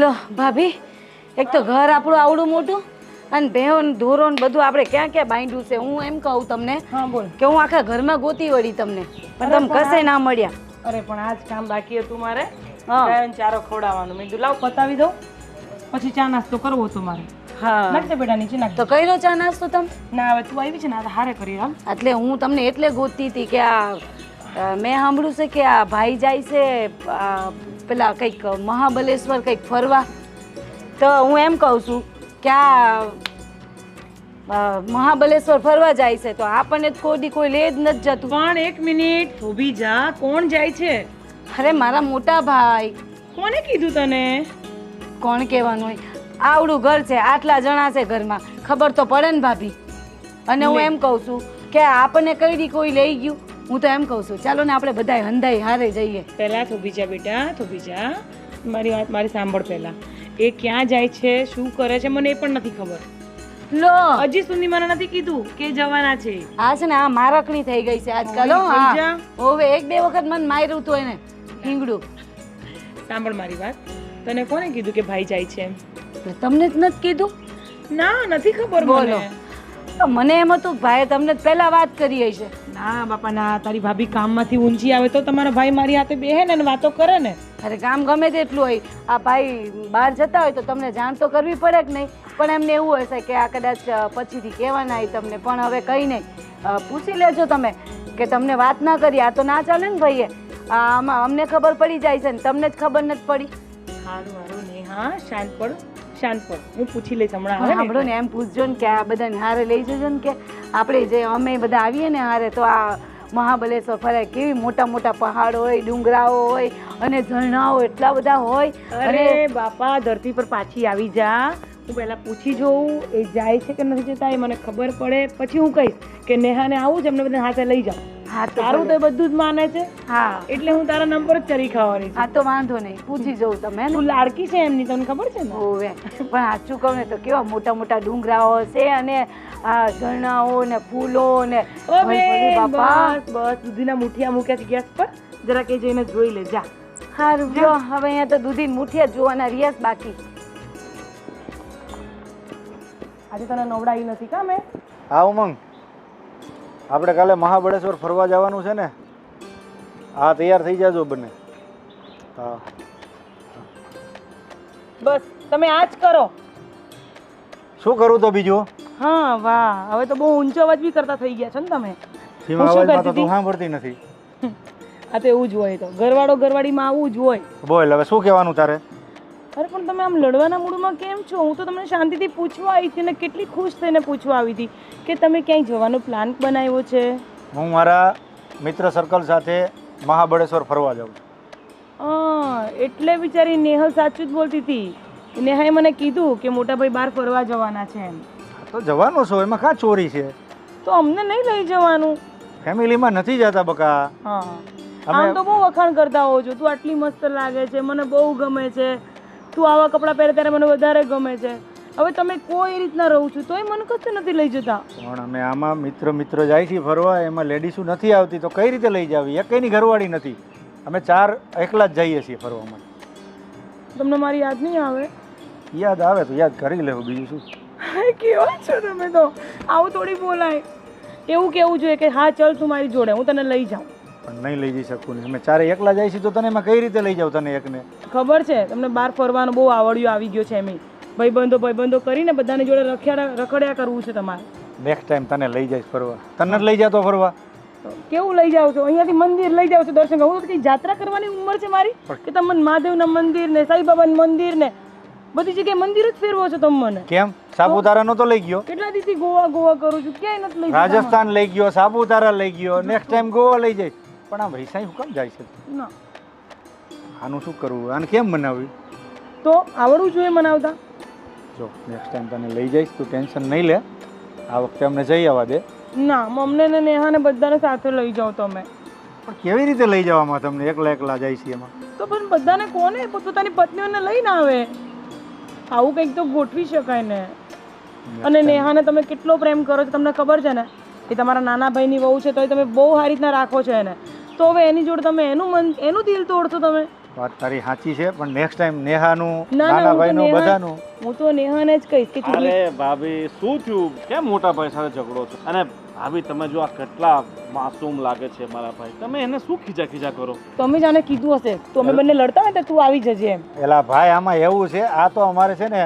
લો ભાભી એક તો ઘર આપણું આવડું મોટું અને ભેણ ધોરો બધું આપણે ક્યાં ક્યાં બાંધ્યું છે? હું એમ કહું તમને હા બોલ. કે હું આખા ઘરમાં ગોતી વળી તમને પણ તમે કશે ના મળ્યા. અરે પણ આજ કામ બાકી હતું મારે. ચારો ખવડાવવાનું. મેં લાવ પતાવી દઉં. પછી ચા નાસ્તો કરવો હતો મારે. હા. નાખજે બેટા નીચે નાખ તો કર્યો ચા નાસ્તો તમે? ના હવે તું આવી છે ને આ હારે કરી હાલ. એટલે હું તમને એટલે ગોતતી હતી કે આ મેં સાંભળ્યું છે કે આ ભાઈ જાય છે પેલા કંઈક મહાબલેશ્વર કંઈક ફરવા. તો હું એમ કહું છું કે આ મહાબલેશ્વર ફરવા જાય છે તો આપણને જ કોઈ કોઈ લે જ નથી જતું. પણ એક મિનિટ ઊભી જા કોણ જાય છે? અરે મારા મોટા ભાઈ. કોને કીધું તને? કોણ કહેવાનું હોય? આવડું ઘર છે આટલા જણા છે ઘરમાં. ખબર તો પડે ને ભાભી. અને હું એમ કહું છું કે આપણને કઈ દી કોઈ લઈ ગયું? હું તો એમ કહું છું ચાલો ને આપણે બધાય હંધાઈ હારે જઈએ. પહેલાં થોભી જા બેટા થોભી જા. મારી વાત મારી સાંભળ પહેલાં. એ ક્યાં જાય છે શું કરે છે મને એ પણ નથી ખબર. લો. હજી સુધી મને નથી કીધું કે જવાના છે. આ છે ને આ મારકણી થઈ ગઈ છે આજકાલ હવે એક બે વખત મને માર્યું તો એને હિંગડું. સાંભળ મારી વાત. તને કોને કીધું કે ભાઈ જાય છે? એમ? તમને જ નથી કીધું? ના નથી ખબર બોલો. મને તો મને એમ હતું ભાઈ ભાઈએ તમને પહેલા વાત કરી હશે ના બાપા ના તારી ભાભી કામમાંથી ઊંચી આવે તો તમારો ભાઈ મારી હાથે બેહે ને વાતો કરે ને. અરે કામ ગમે તેટલું હોય. આ ભાઈ બહાર જતા હોય તો તમને જાણ તો કરવી પડે કે નહીં? પણ એમને એવું હશે કે આ કદાચ પછીથી કહેવાના હોય તમને પણ હવે કંઈ નહીં. પૂછી લેજો તમે કે તમને વાત ના કરી આ તો ના ચાલે ને ભાઈએ. આમાં અમને ખબર પડી જાય છે ને તમને જ ખબર નથી પડી. સારું સારું નેહા શાંત પડ. શાંત પર હું પૂછી લઈશ હમણાં સાંભળો ને? ને એમ પૂછજો ને કે આ બધાને હારે લઈ જજો ને કે આપણે જે અમે બધા આવીએ ને હારે તો આ મહાબલેશ્વર ફરાય કેવી મોટા મોટા પહાડ હોય ડુંગરાઓ હોય અને ઝરણાઓ એટલા બધા હોય. અરે બાપા ધરતી પર પાછી આવી જા. હું પહેલાં પૂછી જોઉં એ જાય છે કે નથી જતા એ મને ખબર પડે. પછી હું કહીશ કે નેહાને આવું જ એમને બધા હાથે લઈ જાઉં હા તારું તો બધું જ માને છે. હા. એટલે હું તારા નંબર જ ચરી ખાવાની હા તો વાંધો નહીં. પૂછી જોઉં તમે તું લાડકી છે એમની તમને ખબર છે ને? ઓવે પણ સાચું કહું ને તો કેવા મોટા મોટા ડુંગરાઓ છે અને આ ઝરણાઓ ને ફૂલો ને બસ બસ. દૂધીના મુઠિયા મૂક્યા છે ગેસ પર. જરા કે જઈને જોઈ લે જા. સારું જો. હવે અહીંયા તો દૂધી મુઠિયા જોવાના રિયાસ બાકી. આજે તને નવડાવી નથી કા મેં? હા ઉમંગ. આપણે કાલે મહાબળેશ્વર ફરવા જવાનું છે ને? હા તૈયાર થઈ જાજો બંને. હા. બસ તમે આ જ કરો. શું કરું તો બીજું? હા વાહ. હવે તો બહુ ઊંચો અવાજ બી કરતા થઈ ગયા છો ને તમે. ધીમા અવાજમાં તો તું સાંભળતી નથી. આ તો એવું જ હોય તો. ઘરવાળો ઘરવાળીમાં આવું જ હોય. બોલ હવે શું કહેવાનું તારે? અરે પણ તમે આમ લડવાના મૂડમાં કેમ છો? હું તો તમને શાંતિથી પૂછવા આવી હતી અને કેટલી ખુશ થઈને પૂછવા આવી હતી કે તમે ક્યાંય જવાનો પ્લાન બનાવ્યો છે? હું મારા મિત્ર સર્કલ સાથે મહાબળેશ્વર ફરવા જાઉં છું. એટલે બિચારી નેહલ સાચું જ બોલતી હતી. નેહાએ મને કીધું કે મોટા ભાઈ બહાર ફરવા જવાના છે એમ. તો જવાનો છો? એમાં કાં ચોરી છે? તો અમને નહીં લઈ જવાનું. ફેમિલીમાં નથી જતા બકા. હા. આમ તો બહુ વખાણ કરતા હોવ છો. તું આટલી મસ્ત લાગે છે. મને બહુ ગમે છે. તું આવા કપડાં પહેરે ત્યારે મને વધારે ગમે છે. હવે તમે કોઈ રીતના રહું છું તોય મને કશું નથી લઈ જતા. પણ અમે આમાં મિત્ર મિત્ર જાય છે ફરવા એમાં લેડીસો નથી આવતી તો કઈ રીતે લઈ જાવી? એકઈની ઘરવાળી નથી. અમે ચાર એકલા જ જઈએ છીએ ફરવા માટે તમને મારી યાદ નહીં આવે? યાદ આવે તો યાદ કરી લેવું બીજું શું? કેવા છો તમે તો? આવું થોડી બોલાય. એવું કેવું જોઈએ કે હા ચલ તું મારી જોડે હું તને લઈ જાઉં. પણ નહીં લઈ જઈ શકું ને. અમે ચારે એકલા જાય છે તો તને એમાં કઈ રીતે લઈ જાવ તને એકને? ખબર છે તમને બહાર ફરવાનું બહુ આવડ્યું આવી ગયો છે એમ ભાઈબંધો ભાઈબંધો કરીને બધાની જોડે રખડ્યા રખડ્યા કરવું છે તમારે. નેક્સ્ટ ટાઈમ તને લઈ જઈશ ફરવા. તને જ લઈ જાતો ફરવા. કેવું લઈ જાવ છો? અહીંયાથી મંદિર લઈ જાવ છો દર્શન હું કઈ જાત્રા કરવાની ઉંમર છે મારી? કે તમને મહાદેવના મંદિર ને સાઈબાબાના મંદિર ને બધી જગ્યાએ મંદિર જ ફેરવો છો તમે મને. કેમ? સાપુતારાનો તો લઈ ગયો? કેટલા દિવસથી ગોવા ગોવા કરું છું? ક્યાંય નથી લઈ રાજસ્થાન લઈ ગયો સાપુતારા લઈ ગયો. નેક્સ્ટ ટાઈમ ગોવા લઈ જઈશ. પણ આ વૈસાઈ હું કેમ જાય છે? ના. આનું શું કરવું? આને કેમ બનાવ્યું તો આવડવું જોઈએ મનાવતા. જો નેક્સ્ટ ટાઈમ તને લઈ જઈશ તું ટેન્શન નહીં લે. આ વખતે અમને જઈ આવવા દે. ના મમને ને નેહાને બધાને સાથે લઈ જાઓ તમે. પણ કેવી રીતે લઈ જવામાં તમને? એકલા એકલા જાય છે એમાં. તો પણ બધાને કોને? પોતપોતાની પત્નીઓને લઈને આવે. આવું કંઈક તો ગોઠવી શકાય ને. અને નેહાને તમે કેટલો પ્રેમ કરો છો તમને ખબર છે ને? એ તમારા નાના ભાઈની વહુ છે તોય તમે બહુ સારી રીતના રાખો છો એને. તો હવે એની જોડે તમે એનું મન એનું દિલ તોડશો તમે? વાત તારી સાચી છે પણ નેક્સ્ટ ટાઈમ નેહાનું નાના હું તો ભાઈનું નેહા- બધાનું. હું તો નેહાને જ કહીશ કે અરે ભાભી શું થયું? કેમ મોટા ભાઈ સાથે ઝઘડો છો? અને ભાભી તમે જો આ કેટલા માસૂમ લાગે છે મારા ભાઈ. તમે એને શું ખીજા ખીજા કરો? તમે જાણે કીધું હશે. તો અમે બંને લડતા હોય તો તું આવી જજે એમ. એલા ભાઈ આમાં એવું છે આ તો અમારે છે ને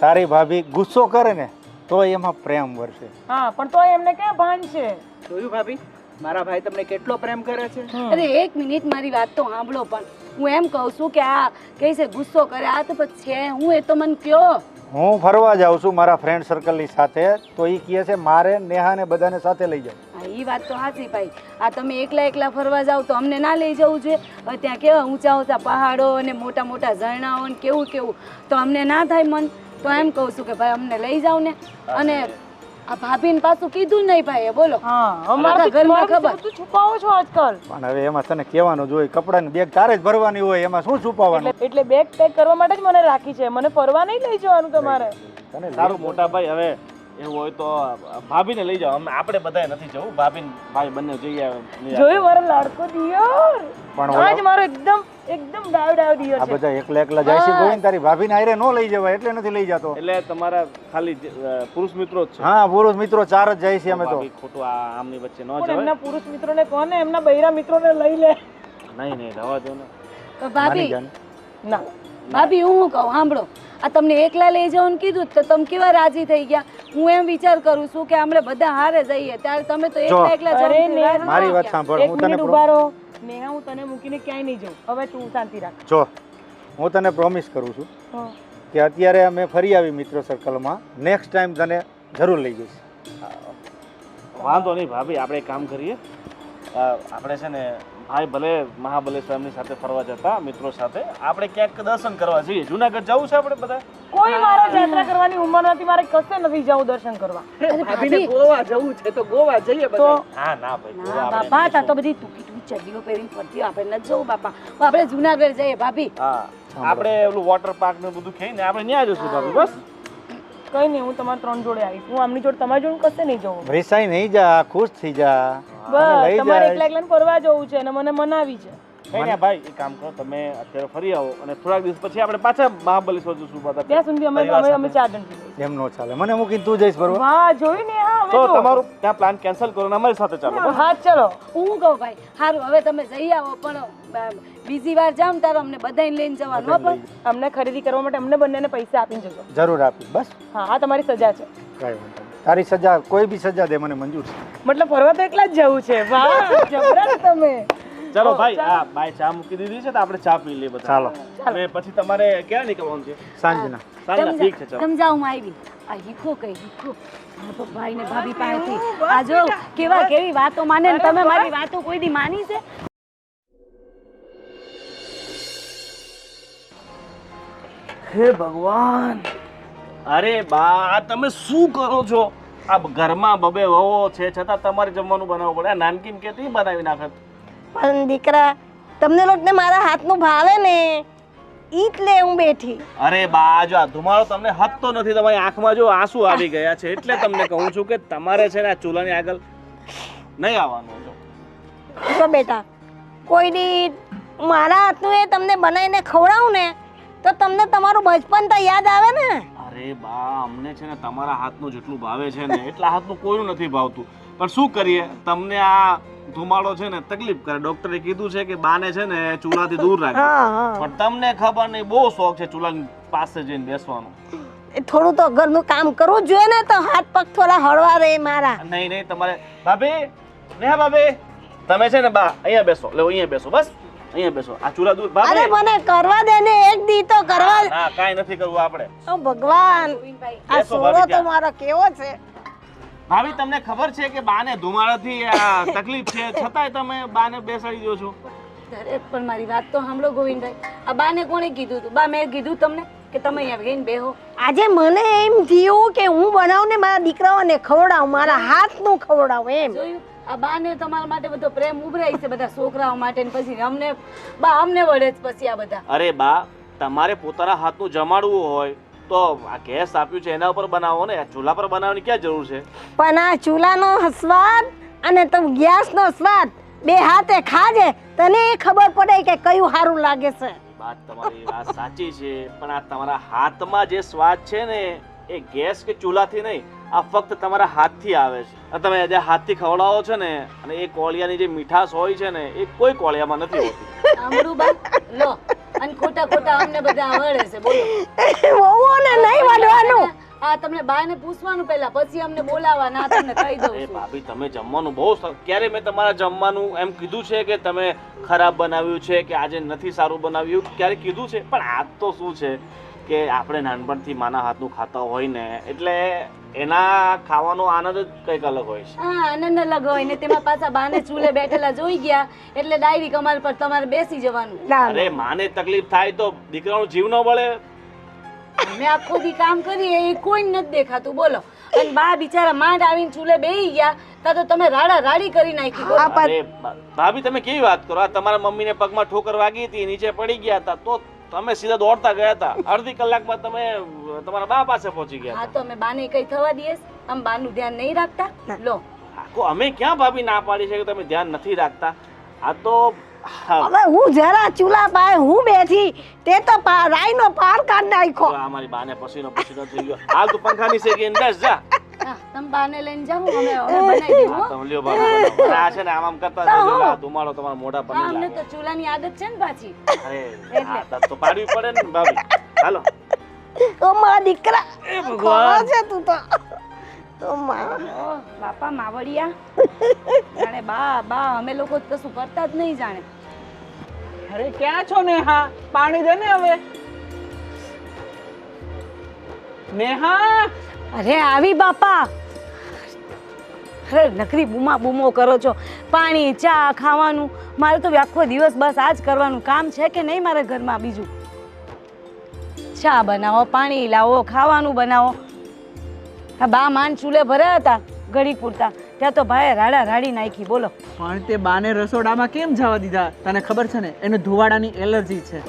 તારી ભાભી ગુસ્સો કરે ને તો એમાં પ્રેમ વરસે. હા પણ તો એમને ક્યાં ભાન છે? જોયું ભાભી? મારા ભાઈ તમને કેટલો પ્રેમ કરે છે? અરે એક મિનિટ મારી વાત તો સાંભળો પણ. હું એમ કહું છું કે આ કહે છે ગુસ્સો કરે આ તો પછી છે. હું એ તો મને કયો? હું ફરવા જાઉં છું મારા ફ્રેન્ડ સર્કલની સાથે તો એ કહે છે મારે નેહાને બધાને સાથે લઈ જાઉં એ વાત તો સાચી ભાઈ. આ તમે એકલા એકલા ફરવા જાઓ તો અમને ના લઈ જવું છે ત્યાં કેવા ઊંચા ઊંચા પહાડો અને મોટા મોટા ઝરણાઓ ને કેવું કેવું. તો અમને ના થાય મન. તો એમ કહું છું કે ભાઈ અમને લઈ જાઓ ને. અને આ ભાભીને પાછું કીધું નહીં ભાઈ બોલો. અમારા ઘરમાં ખબર. તું છુપાવો છો આજકાલ. પણ હવે એમાં તને કહેવાનું જોઈએ કપડાની બેગ તારે જ ભરવાની હોય એમાં શું છુપાવવાનું? એટલે એટલે બેગ પેક કરવા માટે જ મને રાખી છે. મને ફરવા નહીં લઈ જવાનું તમારે. તને સારું મોટા ભાઈ હવે એવું હોય તો ભાભીને લઈ જાઓ. અમે આપણે બધાય નથી જવું. ભાભી ભાઈ બંને જઈએ જોયું મારો લાડકો દિયર? પણ આજ મારો એકદમ એકદમ ડાયો દિયર આ બધા એકલા એકલા જાય છે ગોવિંદ તારી ભાભીને આયરે નો લઈ જવાય એટલે નથી લઈ જતો. એટલે તમારા ખાલી પુરુષ મિત્રો જ છે. હા પુરુષ મિત્રો ચાર જ જાય છે અમે તો. ભાભી ખોટું આ આમની વચ્ચે ન જવાય. એમના પુરુષ મિત્રોને કોને? એમના બૈરા મિત્રોને લઈ લે. નહીં નહીં રવા દો ને. તો ભાભી ના. ભાભી હું કહું? સાંભળો. આ તમને એકલા લઈ જવાનું કીધું તો તમે કેવા રાજી થઈ ગયા? હું એમ વિચાર કરું છું કે આપણે બધા હારે જઈએ. ત્યારે તમે તો એકલા એકલા અરે જવાનું ને, રાજી મારી વાત સાંભળો હું તને મિનિટ પ્રો- ઊભા રહો. નેહા હું તને મૂકીને ક્યાંય નહીં જાઉં. હવે તું શાંતિ રાખ. જો હું તને પ્રોમિસ કરું છું કે અત્યારે અમે ફરી આવી મિત્ર સર્કલમાં નેક્સ્ટ ટાઈમ તને જરૂર લઈ જઈશ. વાંધો નહીં ભાભી આપણે એક કામ કરીએ. આપણે છે ને ભાઈ ભલે મહાબલેશ્વરની સાથે ફરવા જતા મિત્રો સાથે. આપણે ક્યાંક દર્શન કરવા જઈએ. જુનાગઢ જવું છે આપણે બધા? કોઈ મારે યાત્રા કરવાની ઉંમર નથી. મારે કશે નથી જવું દર્શન કરવા. ભાભીને ગોવા જવું છે તો ગોવા જઈએ તો બધા. હા ના ભાઈ ગોવા બાપા તા તો બધી ટૂંકી ટૂંકી ચડીઓ પહેરીને ફરતી આપણે ન જવું બાપા. આપણે જુનાગઢ જઈએ ભાભી. હા. આપણે ઓલું વોટર પાર્ક ને બધું ખાઈને આપણે ત્યાં જઈશું ભાભી. બસ. કઈ નહીં હું તમારા ત્રણ જોડે આવીશ. હું આમની જોડે તમારી જોડે કશે નહીં જવું. રેસાઈ નહીં જા ખુશ થઈ જા. બસ તમારે એકલા એકલા ફરવા જવું છે અને મને મનાવી છે. કઈ ના ભાઈ એક કામ કરો તમે અત્યારે ફરી આવો અને થોડાક દિવસ પછી આપણે પાછા મહાબલેશ્વર જઈશું બધા ત્યાં સુધી અમે અમે અમે ચાર જણ એમ નો ચાલે. મને મૂકીને તું જઈશ બરોબર વાહ જોયું ને હા તો હવે તમારું ત્યાં પ્લાન કેન્સલ કરો ને અમારી સાથે ચાલો હા ચલો. હું કહું ભાઈ સારું હવે તમે જઈ આવો પણ બીજી વાર જામ તારો અમને બધાને લઈને જવાનું પણ. અમને ખરીદી કરવા માટે અમને બંનેને પૈસા આપીને જજો. જરૂર આપી બસ. હા હા તમારી સજા છે. કાંઈ વાંધો નહીં. તારી સજા કોઈ બી સજા દે મને મંજૂર છે. મતલબ ફરવા તો એકલા જ જવું છે. વાહ જબરા તમે. ચાલો ભાઈ હા ભાઈ ચા મૂકી દીધી છે તો આપણે ચા પી લઈએ બધા. ચાલો. અને પછી તમારે ક્યાં નીકળવાનું છે? સાંજના. સાંજના ઠીક છે ચાલો. સમજાવું આવી આ હીખો કઈ હીખો. તો ભાઈ ને ભાભી પાસેથી. આ જો કેવા કેવી વાતો માને ને તમે મારી વાતો કોઈ દી માની છે? હે ભગવાન. અરે બા તમે શું કરો છો? આ ઘરમાં બબે વહો છે છતાં તમારે જમવાનું બનાવવું પડે. નાનકીન કેતી બનાવી નાખત. પણ દીકરા તમને લોકોને મારા હાથનું ભાવે ને એટલે હું બેઠી. અરે બા જો આ ધુમાડો તમને હતતો નથી તમારી આંખમાં જો આંસુ આવી ગયા છે એટલે તમને કહું છું કે તમારે છે ને આ ચૂલાની આગળ નહીં આવવાનું. જો. જો બેટા કોઈ દી મારા હાથનું એ તમને બનાવીને ખવડાવું ને તો તમને તમારું બચપન તો યાદ આવે ને. અરે બા અમને છે ને તમારા હાથનું જેટલું ભાવે છે ને એટલા હાથનું કોઈનું નથી ભાવતું. પણ શું કરીએ? તમને આ ધુમાડો છે ને તકલીફ કરે. ડોક્ટરે કીધું છે કે બાને છે ને ચૂલાથી દૂર રાખે પણ તમને ખબર નહીં બહુ શોખ છે ચૂલાની પાસે જઈને બેસવાનો. એ થોડું તો ઘરનું કામ કરવું જ જોઈએ ને તો હાથ પગ થોડા હળવા રહે મારા. નહીં નહીં તમારે ભાભી નેહા ભાભી તમે છે ને બા અહીંયા બેસો. લે અહીંયા બેસો બસ. અહીંયા બેસો. આ ચૂલા દૂર અરે મને કરવા દે ને એક દી તો કરવા ના કાઈ નથી કરવું આપણે. ઓ ભગવાન આ સોરો તો મારો કેવો છે? ભાભી તમને ખબર છે કે બાને ધુમાડાથી તકલીફ છે? છતાંય તમે બાને બેસાડી દો છો. અરે પણ મારી વાત તો સાંભળો ગોવિંદભાઈ. આ બાને કોણે કીધું હતું? બા મેં કીધું તમને કે તમે અહીંયા ગઈને બેહો. આજે મને એમ થયું કે હું બનાવું ને મારા દીકરાઓને ખવડાવું મારા હાથનું ખવડાવું એમ. જોયું? આ બાને તમારા માટે બધો પ્રેમ ઉભરાય છે બધા છોકરાઓ માટે ને પછી અમને બા અમને વળે જ પછી આ બધા. અરે બા તમારે પોતાના હાથનું જમાડવું હોય તો આ ગેસ આપ્યું છે એના ઉપર બનાવો ને. આ ચૂલા પર બનાવવાની ક્યાં જરૂર છે? પણ આ ચૂલાનો સ્વાદ અને તમ ગેસનો સ્વાદ બે હાથે ખાજે તને ખબર પડે કે કયું સારું લાગે છે. વાત તમારી વાત સાચી છે પણ આ તમારા હાથમાં જે સ્વાદ છે ને એ ગેસ કે ચૂલાથી નહીં. આ ફક્ત તમારા હાથથી આવે છે. તમે જે હાથથી ખવડાવો છો ને અને એ કોળિયાની જે મીઠાશ હોય છે ને એ કોઈ કોળિયામાં નથી હોતી. અમરુબા લો અને ખોટા ખોટા અમને બધા વળે છે બોલો. વહુઓને નહીં વાડવાનું આ તમને બાને પૂછવાનું પહેલા પછી અમને બોલાવવાના તમને કહી દઉં છું. ભાભી તમે જમવાનું બહુ ક્યારે મેં તમારા જમવાનું એમ કીધું છે કે તમે ખરાબ બનાવ્યું છે કે આજે નથી સારું બનાવ્યું ક્યારે કીધું છે? પણ આ તો શું છે? કે આપણે નાનપણથી માના હાથનું ખાતા હોય ને એટલે એના ખાવાનો આનંદ જ કંઈક અલગ હોય છે. હા આનંદ અલગ હોય ને તેમાં પાછા બાને ચૂલે બેઠેલા જોઈ ગયા એટલે ડાયરી કમાલ પર તમારે બેસી જવાનું. અરે માને તકલીફ થાય તો દીકરાનો જીવ ન બળે. મેં આખો દી કામ કરીએ એ કોઈ નથી દેખાતું. બોલો. અને બા બિચારા માંડ આવીને ચૂલે બેહી ગયા તા તો તમે રાડા રાડી કરી નાખી. અરે ભાભી તમે કેવી વાત કરો? આ તમારા મમ્મીને પગમાં ઠોકર વાગી હતી નીચે પડી ગયા હતા તો તમે સીધા દોડતા ગયા હતા. અડધી કલાકમાં તમે તમારા બા પાસે પહોંચી ગયા હા તો અમે બાને કઈ થવા દઈએ આમ બાનું ધ્યાન નહીં રાખતા? લો. આખો અમે ક્યાં ભાભી ના પાડી છે કે તમે ધ્યાન નથી રાખતા? આ તો હવે હું જરા ચૂલા પાસે હું બેઠી તે તો પા- રાઈનો પાર કાઢ નાખ્યો. અમારી બાને પસીનો પસીનો થઈ ગયો. હાલ તું પંખા નીચે કે બસ જા. તમ બાને લઈને જાઓ અમે અમે બનાવી દઉં તમ લ્યો બાબા આ છે ને આમ આમ કરતા જજો, આ ધુમાડો તમારા મોઢા પર અમને તો ચૂલાની આદત છે ને પાછી. અરે આદત તો પાડવી પડે ને ભાભી. હાલો. ઓ મારા દીકરા. એ ભગવાન. છે તું તો. તો માં. બાપા માવડિયા. જાણે બા બા અમે લોકો તો કશું કરતા જ નહીં જાણે. અરે, ક્યાં છો નેહા? પાણી દે ને હવે. નેહા? અરે, આવી બાપા. અરે, નકરી બૂમા બૂમો કરો છો. પાણી, ચા, ખાવાનું. મારે તો આખો દિવસ બસ આ જ કરવાનું. કામ છે કે નહીં મારા ઘરમાં બીજું? ચા બનાવો, પાણી લાવો, ખાવાનું બનાવો. આ બા માન ચૂલે ભર્યા હતા, ઘડી પૂરતા. ત્યાં તો ભાઈ રાડા રાડી નાખી બોલો. પણ તે બાને રસોડામાં કેમ જવા દીધા? તને ખબર છે ને એને ધુવાડાની એલર્જી છે.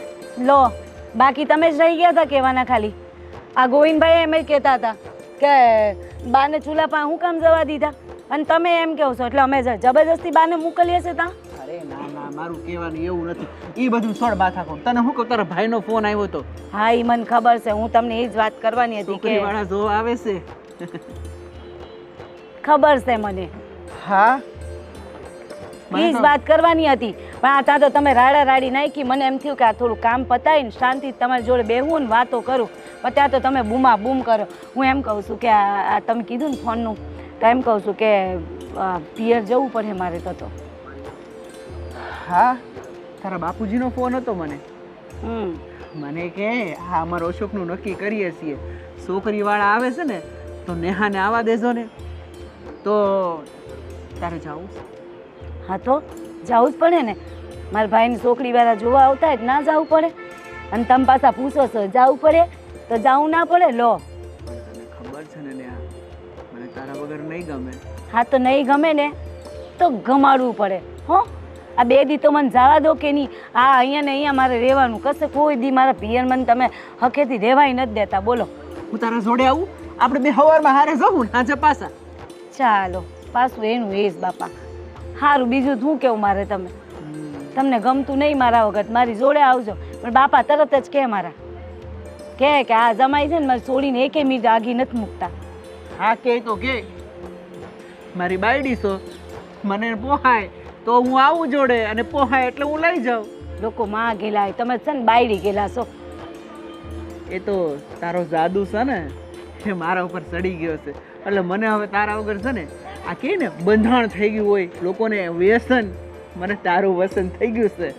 લો બાકી તમે જ રહી ગયા હતા કહેવાના ખાલી. આ ગોવિંદભાઈ એમ જ કહેતા હતા કે બાને ચૂલા પાસે હું કામ જવા દીધા? અને તમે એમ કહો છો એટલે અમે જબરજસ્તી બાને મોકલીએ છીએ ત્યાં અરે ના ના મારું કહેવાનું એવું નથી. એ બધું છોડ બાથા કહું તને શું કહું તારા ભાઈનો ફોન આવ્યો હતો હા એ મને ખબર છે હું તમને એ જ વાત કરવાની હતી કે વાળા જો આવે છે. ખબર છે મને. હા? એ જ વાત કરવાની હતી. પણ આ ત્યાં તો તમે રાડા રાડી નાખી મને એમ થયું કે આ થોડું કામ પતાવીને શાંતિ તમારી જોડે બેહું ને વાતો કરું. પણ ત્યાં તો તમે બૂમા બૂમ કરો. હું એમ કહું છું કે આ તમે કીધું ને ફોનનું તો એમ કહું છું કે પિયર જવું પડે મારે તો તો. હા? તારા બાપુજીનો ફોન હતો મને. હમ. મને કે હા અમારો અશોકનું નક્કી કરીએ છીએ. છોકરીવાળા આવે છે ને તો નેહાને આવવા દેજો ને. તો તારે જાવું હા તો જવું જ પડે ને. મારા ભાઈની છોકરીવાળા જોવા આવતા હોય ના જવું પડે. અને તમે પાછા પૂછો છો જવું પડે? તો જવું ના પડે? લો. તને ખબર છે ને નેહા. મને તારા વગર નહીં ગમે. હા તો નહીં ગમે ને? તો ગમાડવું પડે. હો? આ બે દી તો મને જવા દો કે નહીં. આ અહીંયા ને અહીંયા મારે રહેવાનું. કશે કોઈ દી મારા પિયર મને તમે હકેથી રહેવાય નથી દેતા. બોલો. હું તારા જોડે આવું? આપણે બે હવારમાં હારે જવું ને આજે પાછા. ચાલો પાછું એનું એ જ બાપા. સારું બીજું શું કેવું મારે તમે? તમને ગમતું નહીં મારા વખત મારી જોડે આવજો. પણ બાપા તરત જ કે મારા. કે કે આ જમાઈ છે ને મારે છોડીને એકે મિનિટ આગી નથી મૂકતા. હા કે તો કે. મારી બાયડી છો. મને પોહાય તો હું આવું જોડે અને પોહાય એટલે હું લઈ જાઉં. લોકો માં ગેલાય તમે છે ને બાયડી ગેલા છો. એ તો તારો જાદુ છે ને એ મારા ઉપર ચડી ગયો છે. એટલે મને હવે તારા વગર છે ને આ કે ને બંધાણ થઈ ગયું હોય લોકોને વ્યસન મને તારું વ્યસન થઈ ગયું છે.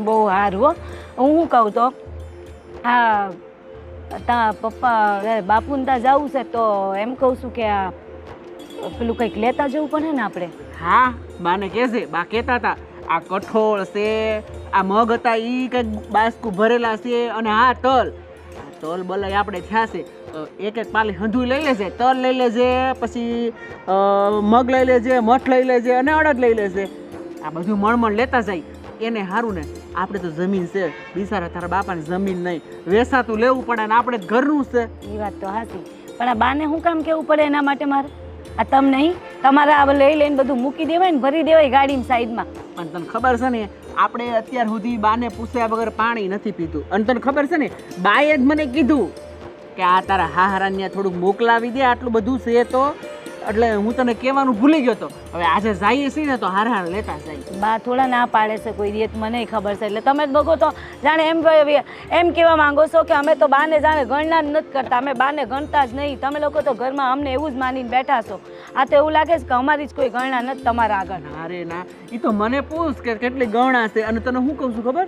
બહુ સારું હો. હું શું કહું તો આ તા પપ્પા બાપુને ત્યાં જવું છે તો એમ કહું છું કે આ પેલું કંઈક લેતા જવું પડે ને આપણે. હા બાને કહેશે છે બા કહેતા હતા આ કઠોળ છે આ મગ હતા એ કંઈક બાસ્કુ ભરેલા છે અને હા તલ. તલ બલાઈ આપણે થયા છે. એક એક પાલી હંધુય લઈ લેજે તલ લઈ લેજે પછી મગ લઈ લેજે મઠ લઈ લેજે અને અડદ લઈ લેજે. આ બધું મણમણ લેતા જાય. એને સારું ને આપણે તો જમીન છે. બિસારા તારા બાપાને જમીન નહીં. વેસાતું લેવું પડે ને આપણે ઘરનું છે. એ વાત તો હાચી. પણ આ બાને શું કામ કેવું પડે એના માટે મારે? આ તમ નહીં? તમારે આ લઈ લઈને બધું મૂકી દેવાય ને ભરી દેવાય ગાડીમાં સાઈડમાં. પણ તને ખબર છે ને આપણે અત્યાર સુધી બાને પૂછ્યા વગર પાણી નથી પીધું. અને તને ખબર છે ને, બાએ જ મને કીધું કે આ તારા હાહરાને થોડુંક મોકલાવી દે, આટલું બધું છે તો. એટલે હું તને કહેવાનું ભૂલી ગયો તો. હવે આજે જઈએ છીએ ને તો હાર હાર લેતા જાય. બા, થોડા ના પાડે છે, કોઈ રીત મને ખબર છે. એટલે તમે જ બગો તો. જાણે એમ એમ કહેવા માંગો છો કે અમે તો બાને જાણે ગણના જ નથી કરતા. અમે બાને ગણતા જ નહીં. તમે લોકો તો ઘરમાં અમને એવું જ માનીને બેઠા છો. આ તો એવું લાગે છે કે અમારી જ કોઈ ગણના નથી તમારા આગળ. અરે ના. એ તો મને પૂછ કે કેટલી ગણા છે અને તને શું કહું છું ખબર?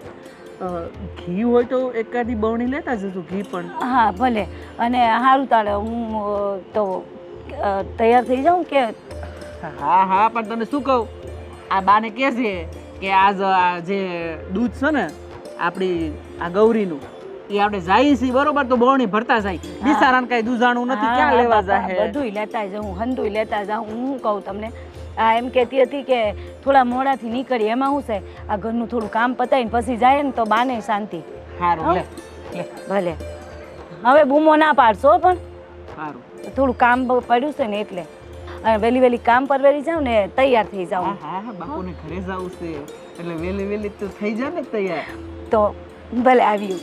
ઘી હોય તો એકાદી બવણી લેતા જશું ઘી પણ. હા ભલે. અને સારું તાળે હું તો તૈયાર થઈ જાઉં કે? હા હા પણ તને શું કહું? આ બાને કહે છે કે આજ આ જે દૂધ છે ને આપણી આ ગૌરીનું. એ આપણે જાય છે બરોબર? તો બોણી ભરતા જાય. બિચારાને કઈ દુજાણું નથી ક્યાં લેવા જાય બધું લેતા જાઉં હંધુય લેતા જાઉં. હું કહું તમને? આ એમ કહેતી હતી કે થોડા મોડાથી નીકળી એમાં શું છે? આ ઘરનું થોડું કામ પતાવીને પછી જાય ને તો બાને શાંતિ. સારું ભલે. હવે બૂમો ના પાડશો પણ. સારું થોડું કામ પડ્યું છે ને એટલે. અને વહેલી વહેલી કામ પર વેલી જાઉં ને તૈયાર થઈ હા જાઉં. હા હા, બાપુને ઘરે જવું છે. એટલે વેલી વેલી તો થઈ જાય ને તૈયાર. તો ભલે આવ્યું.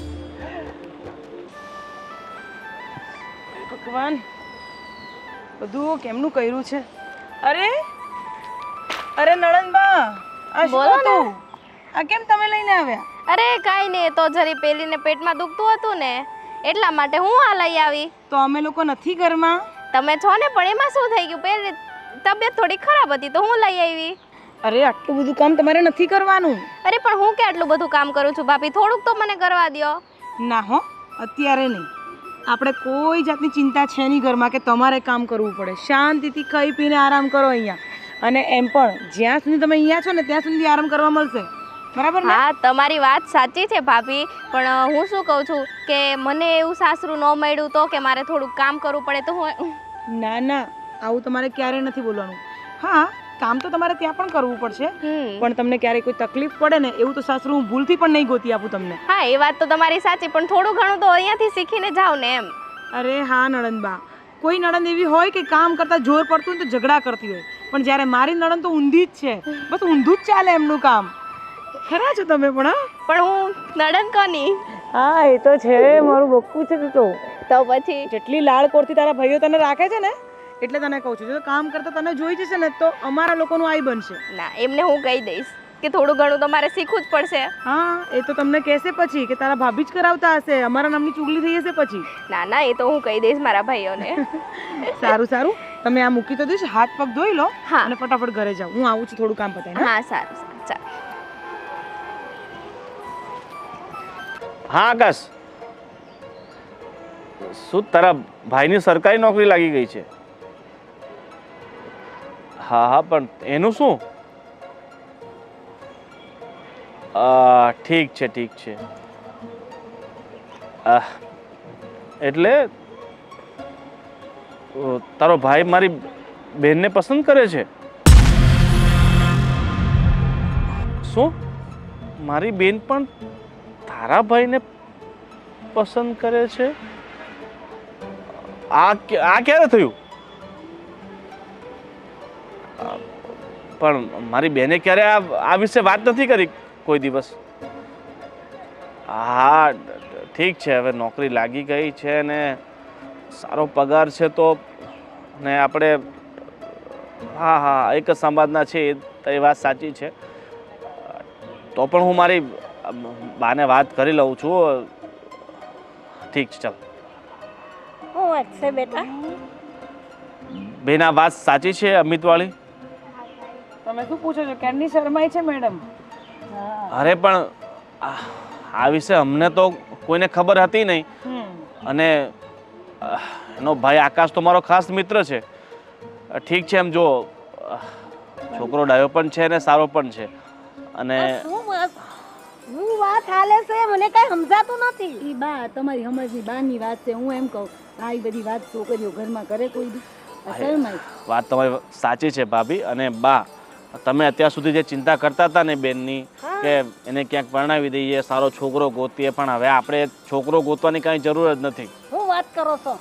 ભગવાન. બધું કેમનું કર્યું છે? અરે અરે નણંદબા આ બોલો શું હતું આ કેમ તમે લઈને આવ્યા? અરે કાંઈ નહીં એ તો જરી પેલીને પેટમાં દુખતું હતું ને. એટલા માટે હું આ લઈ આવી. તો અમે લોકો નથી ઘરમાં? તમે છો ને પણ એમાં શું થઈ ગયું? પેલી તબિયત થોડી ખરાબ હતી તો હું લઈ આવી. અરે આટલું બધું કામ તમારે નથી કરવાનું? અરે પણ હું કે આટલું બધું કામ કરું છું? ભાભી થોડુંક તો મને કરવા દ્યો. ના હો અત્યારે નહીં. આપણે કોઈ જાતની ચિંતા છે નહીં ઘરમાં કે તમારે કામ કરવું પડે. શાંતિથી ખાઈ પીને આરામ કરો અહીંયા. અને એમ પણ જ્યાં સુધી તમે અહીંયા છો ને ત્યાં સુધી આરામ કરવા મળશે. બરાબર હા તમારી વાત સાચી છે ભાભી પણ હું શું કહું છું કે મને એવું સાસરું ન મળ્યું તો કે મારે થોડુંક કામ કરવું પડે તો હું ના ના આવું તમારે ક્યારેય નથી બોલવાનું. હા કામ તો તમારે ત્યાં પણ કરવું પડશે. પણ તમને ક્યારેય કોઈ તકલીફ પડે ને એવું તો સાસરું હું ભૂલથી પણ નહીં ગોતી આપું તમને. હા એ વાત તો તમારી સાચી પણ થોડું ઘણું તો અહીંયાથી શીખીને જાવ ને એમ. અરે હા નણંદબા. કોઈ નણંદ એવી હોય કે કામ કરતા જોર પડતું હોય તો ઝઘડા કરતી હોય. પણ જ્યારે મારી નણંદ તો ઊંધી જ છે. બસ ઊંધું જ ચાલે એમનું કામ. ખરા છો તમે પણ હા? પણ હું નડન કોની? હા એ તો છે મારું બક્કું છે તો. તો પછી? જેટલી લાળ કોરથી તારા ભાઈઓ તને રાખે છે ને એટલે તને કહું છું જો કામ કરતા તને જોઈ જશે ને તો અમારા લોકોનું આઈ બનશે. ના એમને હું કહી દઈશ કે થોડું ઘણું તો મારે શીખવું જ પડશે. હા એ તો તમને કહેશે પછી કે તારા ભાભી જ કરાવતા હશે અમારા નામની ચુગલી થઈ જશે પછી. ના ના એ તો હું કહી દઈશ મારા ભાઈઓને. સારું સારું. તમે આ મૂકી તો દઈશ હાથ પગ ધોઈ લો હા. અને ફટાફટ ઘરે જાઓ. હું આવું છું થોડું કામ પતાવીને હા સારું સારું ચાલ. હા આકાશ. શું તારા ભાઈની સરકારી નોકરી લાગી ગઈ છે? હા હા, પણ એનું શું? ઠીક છે ઠીક છે. એટલે તારો ભાઈ મારી બેનને પસંદ કરે છે? શું? મારી બેન પણ તારા ભાઈને પસંદ કરે છે? આ આ ક્યારે થયું? પણ મારી બેને ક્યારે આ આ વિશે વાત નથી કરી કોઈ દિવસ. હા ઠીક છે હવે નોકરી લાગી ગઈ છે ને સારો પગાર છે તો ને આપણે હા હા એક જ સમાજના છે એ વાત સાચી છે. તો પણ હું મારી બાને વાત કરી લઉં છું. ઠીક છે ચાલ. શું વાત છે બેટા? બેન વાત સાચી છે અમિતવાળી? તમે શું પૂછો છો? કેમની શરમાઈ છે મેડમ? અરે પણ આ વિશે અમને તો કોઈને ખબર હતી નહીં. અને એનો ભાઈ આકાશ તો મારો ખાસ મિત્ર છે. ઠીક છે એમ જો છોકરો ડાયો પણ છે ને સારો પણ છે. અને શું વાત? હું વાત હાલે છે મને કઈ સમજાતું નથી. ઈ બા તમારી સમજની બાની વાત છે હું એમ કહું આ બધી વાત છોકરીઓ ઘરમાં કરે કોઈ વાત તમારી સાચી છે ભાભી. અને બા તમે અત્યાર સુધી જે ચિંતા કરતા હતા ને બેનની કે એને ક્યાંક પરણાવી દઈએ સારો છોકરો ગોતીએ પણ હવે આપણે છોકરો ગોતવાની કાંઈ જરૂર જ નથી. હું વાત કરો છો?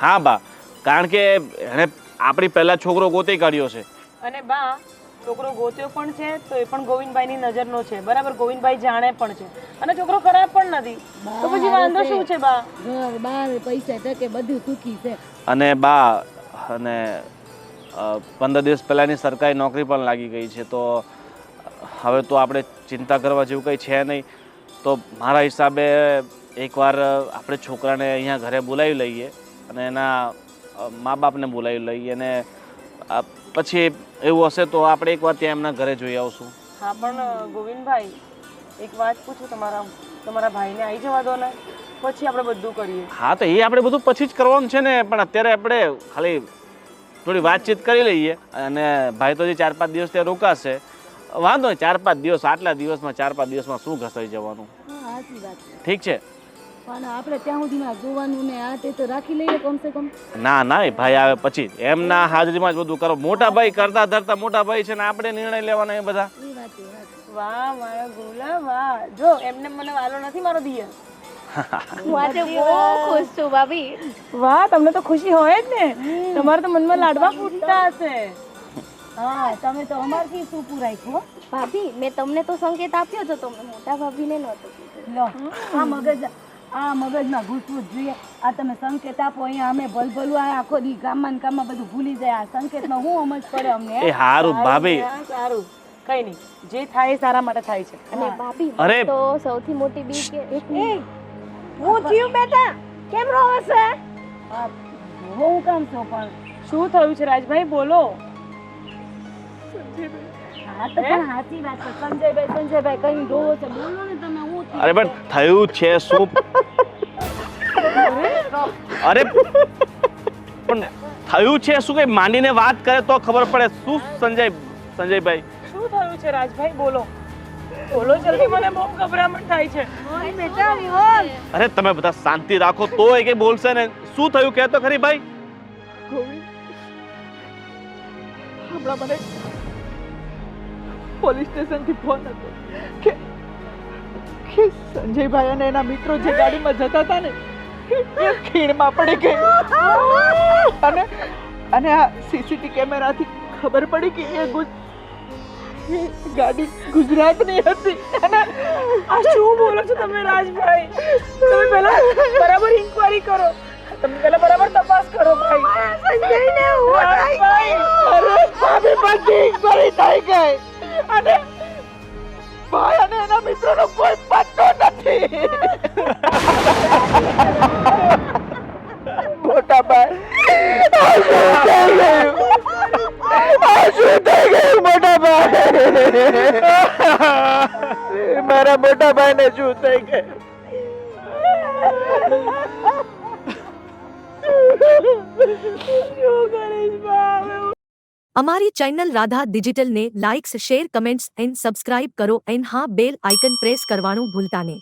હા બા. કારણ કે એણે આપણી પહેલા છોકરો ગોતી કાઢ્યો છે. અને બા છોકરો ગોત્યો પણ છે તો એ પણ ગોવિંદભાઈની નજરનો છે. બરાબર ગોવિંદભાઈ જાણે પણ છે. અને છોકરો ખરાબ પણ નથી. તો પછી વાંધો શું છે બા? ઘર બાર પૈસા ટકે બધું સુખી છે. અને બા અને પંદર દિવસ પહેલાંની સરકારી નોકરી પણ લાગી ગઈ છે તો હવે તો આપણે ચિંતા કરવા જેવું કંઈ છે નહીં. તો મારા હિસાબે એકવાર આપણે છોકરાને અહીંયા ઘરે બોલાવી લઈએ અને એના મા બાપને બોલાવી લઈએ અને પછી એવું હશે તો આપણે એકવાર ત્યાં એમના ઘરે જોઈ આવશું. હા પણ ગોવિંદભાઈ એક વાત પૂછું તમારા તમારા ભાઈને આવી જવા દો ને પછી આપણે બધું કરીએ. હા તો એ આપણે બધું પછી જ કરવાનું છે ને પણ અત્યારે આપણે ખાલી થોડી વાતચીત કરી લઈએ. અને ભાઈ તો જે ચાર પાંચ દિવસ ત્યાં રોકાશે. વાંધો નહીં ચાર પાંચ દિવસ આટલા દિવસમાં ચાર પાંચ દિવસમાં શું ઘસાઈ જવાનું? ઠીક છે? પણ આપણે ત્યાં સુધીમાં જોવાનું ને આ તે તો રાખી લઈએ કમસે કમ. ના ના ભાઈ આવે પછી. એમના હાજરીમાં જ બધું કરો. મોટા ભાઈ કરતા ધરતા મોટા ભાઈ છે ને આપણે નિર્ણય લેવાના એ બધા. વાહ મારા ગુલા વાહ. જો એમને મને વાલો નથી મારો દિયર. હું આજે બહુ ખુશ છું ભાભી. વાહ તમને તો ખુશી હોય જ ને. તમારે તો મનમાં લાડવા ફૂટતા હશે. હા તમે તો અમારથી શું પૂરાય ભાભી મેં તમને તો સંકેત આપ્યો હતો તમે મોટા ભાભીને નહોતો લો આ મગજ આ મગજમાં ઘૂસવું જ જોઈએ. આ તમે સંકેત આપો અહીંયા અમે ભલભલું આ આખો દી ગામમાં ને ગામમાં બધું ભૂલી જાય. આ સંકેતમાં હું સમજ પડે અમને? એ હારું ભાભી. સારું. કઈ નહીં જે થાય સારા માટે થાય છે. અને ભાભી અરે! તો સૌથી મોટી કે મિનિટ. હું થયું બેટા? કેમ રહો છે? હા કામ છો પણ. શું થયું છે રાજભાઈ? બોલો. હા તો પણ સાચી વાત છે. સંજયભાઈ સંજયભાઈ કઈ રોવો છે? બોલો ને તમે હું થયું અરે પણ થયું છે શું? અરે પણ થયું છે શું કઈ? માંડીને વાત કરે તો ખબર પડે. શું સંજય સંજયભાઈ? શું થયું છે રાજભાઈ? બોલો. બોલો જલ્દી મને બહુ ગભરામણ થાય છે. બેટા વિહોલ અરે તમે બધા શાંતિ રાખો તો એ કે બોલશે ને શું થયું? કહેતો ખરી ભાઈ. હમણાં મને પોલીસ સ્ટેશનથી ફોન હતો કે કે સંજયભાઈ અને એના મિત્રો જે ગાડીમાં જતા હતા ને એ ખીણમાં પડી ગઈ. અને અને આ સીસીટીવી કેમેરાથી ખબર પડી કે એ ગુજ ગાડી ગુજરાતની હતી. અને આ શું બોલો છો તમે રાજભાઈ? તમે પહેલા મારા ને શું થઈ હવે અમારી channel Radha ડિજિટલને likes, share, comments, and subscribe કરો, એન્ડ હા, બેલ આઇકન પ્રેસ કરવાનું ભૂલતા નહીં.